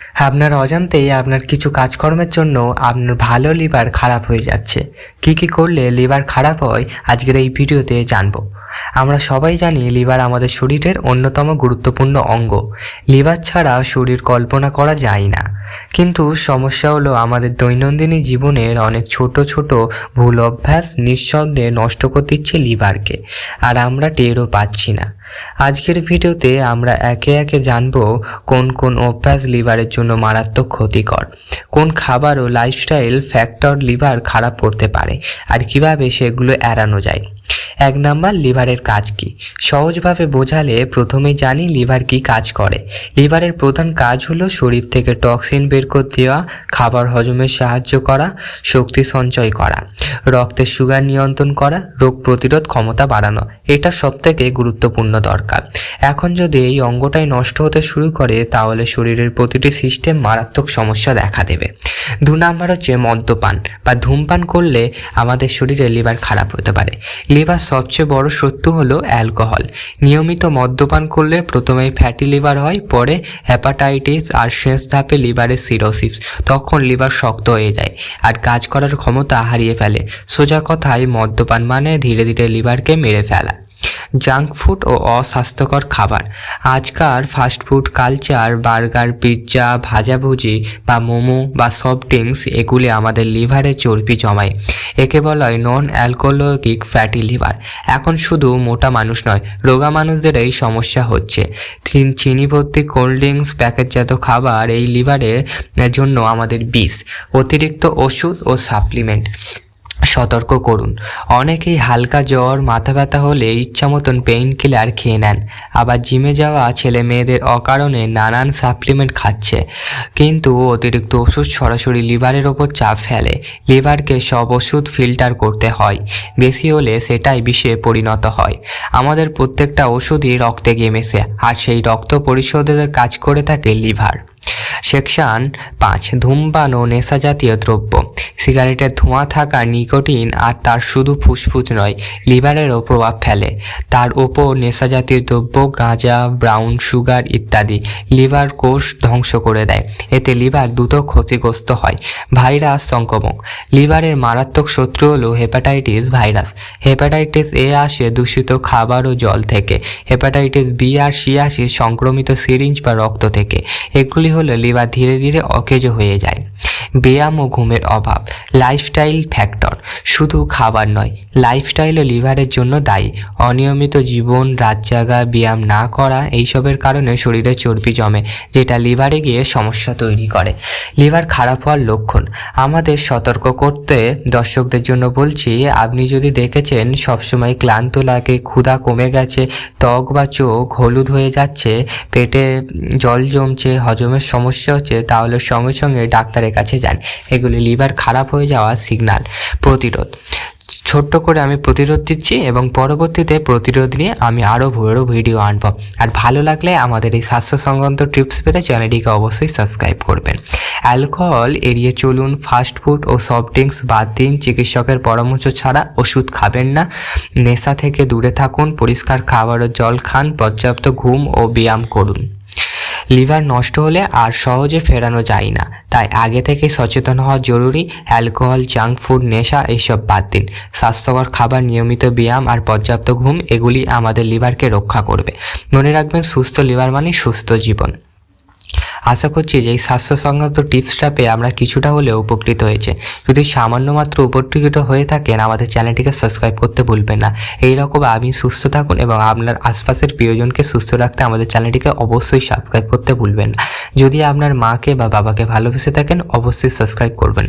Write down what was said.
আপনার অজান্তেই আপনার কিছু কাজকর্মের জন্য আপনার ভালো লিভার খারাপ হয়ে যাচ্ছে। কি কি করলে লিভার খারাপ হয়, আজকের এই ভিডিওতে জানব। আমরা সবাই জানি লিভার আমাদের শরীরের অন্যতম গুরুত্বপূর্ণ অঙ্গ। লিভার ছাড়া শরীর কল্পনা করা যায় না। কিন্তু সমস্যা হলো আমাদের দৈনন্দিন জীবনের অনেক ছোট ছোট ভুল অভ্যাস নিঃশব্দে নষ্ট করে দিচ্ছে লিভারকে, আর আমরা টেরও পাচ্ছি না। আজকের ভিডিওতে আমরা একে একে জানব কোন কোন অভ্যাস লিভারের জন্য মারাত্মক ক্ষতিকর, কোন খাবার ও লাইফস্টাইল ফ্যাক্টর লিভার খারাপ করতে পারে, আর কীভাবে সেগুলো এড়ানো যায়। এক নাম্বার লিভারের কাজ কি? সহজভাবে বোঝালে প্রথমে জানি লিভার কি কাজ করে। লিভারের প্রধান কাজ হলো শরীর থেকে টক্সিন বের করে দেওয়া, খাবার হজমে সাহায্য করা, শক্তি সঞ্চয় করা রক্তের সুগার নিয়ন্ত্রণ করা, রোগ প্রতিরোধ ক্ষমতা বাড়ানো। এটা সবথেকে গুরুত্বপূর্ণ দরকার। এখন যদি এই অঙ্গটাই নষ্ট হতে শুরু করে, তাহলে শরীরের প্রতিটি সিস্টেম মারাত্মক সমস্যা দেখা দেবে। দু নাম্বার হচ্ছে মদ্যপান, বা ধূমপান করলে আমাদের শরীরে লিভার খারাপ হতে পারে। লিভার সবচেয়ে বড় শত্রু হলো অ্যালকোহল। নিয়মিত মদ্যপান করলে প্রথমেই ফ্যাটি লিভার হয়, পরে হ্যাপাটাইটিস আর শেষ ধাপে লিভারের সিরোসিস। তখন লিভার শক্ত হয়ে যায় আর কাজ করার ক্ষমতা হারিয়ে ফেলে। সোজা কথায়, মদ্যপান মানে ধীরে ধীরে লিভারকে মেরে ফেলা। জাঙ্ক ফুড ও অস্বাস্থ্যকর খাবার। আজকাল ফাস্টফুড কালচার, বার্গার, পিৎজা, ভাজাভুজি বা মোমো বা সফট ড্রিঙ্কস এগুলি আমাদের লিভারে চর্বি জমায়। একে বলা হয় নন অ্যালকোহলিক ফ্যাটি লিভার। এখন শুধু মোটা মানুষ নয়, রোগা মানুষদের এই সমস্যা হচ্ছে। চিনি ভর্তি কোল্ড ড্রিঙ্কস প্যাকেটজাত খাবার এই লিভারের জন্য আমাদের বিষ, অতিরিক্ত ওষুধ ও সাপ্লিমেন্ট। সতর্ক করুন। অনেকেই হালকা জ্বর, মাথা ব্যথা হলে ইচ্ছা মতন পেইন কিলার খেয়ে নেন। আবার জিমে যাওয়া ছেলে মেয়েদের অকারণে নানান সাপ্লিমেন্ট খাচ্ছে। কিন্তু অতিরিক্ত ওষুধ সরাসরি লিভারের ওপর চাপ ফেলে। লিভারকে সব ওষুধ ফিল্টার করতে হয়। বেশি হলে সেটাই বিষে পরিণত হয়। আমাদের প্রত্যেকটা ওষুধই রক্তে গিয়ে মেশে আর সেই রক্ত পরিশোধের কাজ করে থাকে লিভার। সেকশন পাঁচ, ধূমপান ও নেশা জাতীয় দ্রব্য। সিগারেটের ধোঁয়া থাকা নিকোটিন আর তার শুধু ফুসফুস নয়, লিভারেরও প্রভাব ফেলে। তার ওপর নেশা জাতীয় দ্রব্য, গাঁজা, ব্রাউন সুগার ইত্যাদি লিভার কোষ ধ্বংস করে দেয়। এতে লিভার দ্রুত ক্ষতিগ্রস্ত হয়। ভাইরাস সংক্রমণ লিভারের মারাত্মক শত্রু হলো হেপাটাইটিস ভাইরাস। হেপাটাইটিস এ আসে দূষিত খাবার ও জল থেকে। হেপাটাইটিস বি আর সি আসে সংক্রমিত সিরিঞ্জ বা রক্ত থেকে। এগুলি হলো লিভার ধীরে ধীরে অকেজ হয়ে যায়। ব্যায়াম ও ঘুমের অভাব লাইফস্টাইল ফ্যাক্টর শুধু খাবার নয় লাইফস্টাইলও লিভারের জন্য দায়ী। অনিয়মিত জীবন রাত জাগা ব্যায়াম না করা, এইসবের কারণে শরীরে চর্বি জমে, যেটা লিভারে গিয়ে সমস্যা তৈরি করে। লিভার খারাপ হওয়ার লক্ষণ। আমাদের সতর্ক করতে দর্শকদের জন্য বলছি, আপনি যদি দেখেছেন সবসময় ক্লান্ত লাগে, ক্ষুধা কমে গেছে, ত্বক বা চোখ হলুদ হয়ে যাচ্ছে, পেটে জল জমছে, হজমের সমস্যা হচ্ছে, তাহলে সঙ্গে সঙ্গে ডাক্তারের কাছে যান। এগুলি লিভার খারাপ হয়ে যাওয়া সিগন্যাল প্রতিরোধ। ছোট্ট করে আমি প্রতিরোধ দিচ্ছি এবং পরবর্তীতে প্রতিরোধ নিয়ে আমি আরও বড় ভিডিও আনব। আর ভালো লাগলে আমাদের এই স্বাস্থ্য সংক্রান্ত টিপস পেতে চ্যানেলটিকে অবশ্যই সাবস্ক্রাইব করবেন। অ্যালকোহল এড়িয়ে চলুন, ফাস্ট ফুড ও সফট ড্রিঙ্কস বাদ দিন, চিকিৎসকের পরামর্শ ছাড়া ওষুধ খাবেন না। নেশা থেকে দূরে থাকুন, পরিষ্কার খাবার ও জল খান, পর্যাপ্ত ঘুম ও ব্যায়াম করুন। লিভার নষ্ট হলে আর সহজে ফেরানো যায় না। তাই আগে থেকে সচেতন হওয়া জরুরি, অ্যালকোহল, জাঙ্ক ফুড, নেশা এইসব বাদ দিন। স্বাস্থ্যকর খাবার, নিয়মিত ব্যায়াম আর পর্যাপ্ত ঘুম, এগুলি আমাদের লিভারকে রক্ষা করবে। মনে রাখবেন, সুস্থ লিভার মানে সুস্থ জীবন। আশা করছি যে এই স্বাস্থ্য সংক্রান্ত টিপসটা পেয়ে আমরা কিছুটা হলেও উপকৃত হয়েছে। যদি সামান্য মাত্র উপকৃত হয়ে থাকেন আমাদের চ্যানেলটিকে সাবস্ক্রাইব করতে ভুলবেন না। এই রকম আপনি সুস্থ থাকুন এবং আপনার আশপাশের প্রিয়জনকে সুস্থ রাখতে আমাদের চ্যানেলটিকে অবশ্যই সাবস্ক্রাইব করতে ভুলবেন না। যদি আপনার মাকে বা বাবাকে ভালোবেসে থাকেন, অবশ্যই সাবস্ক্রাইব করবেন।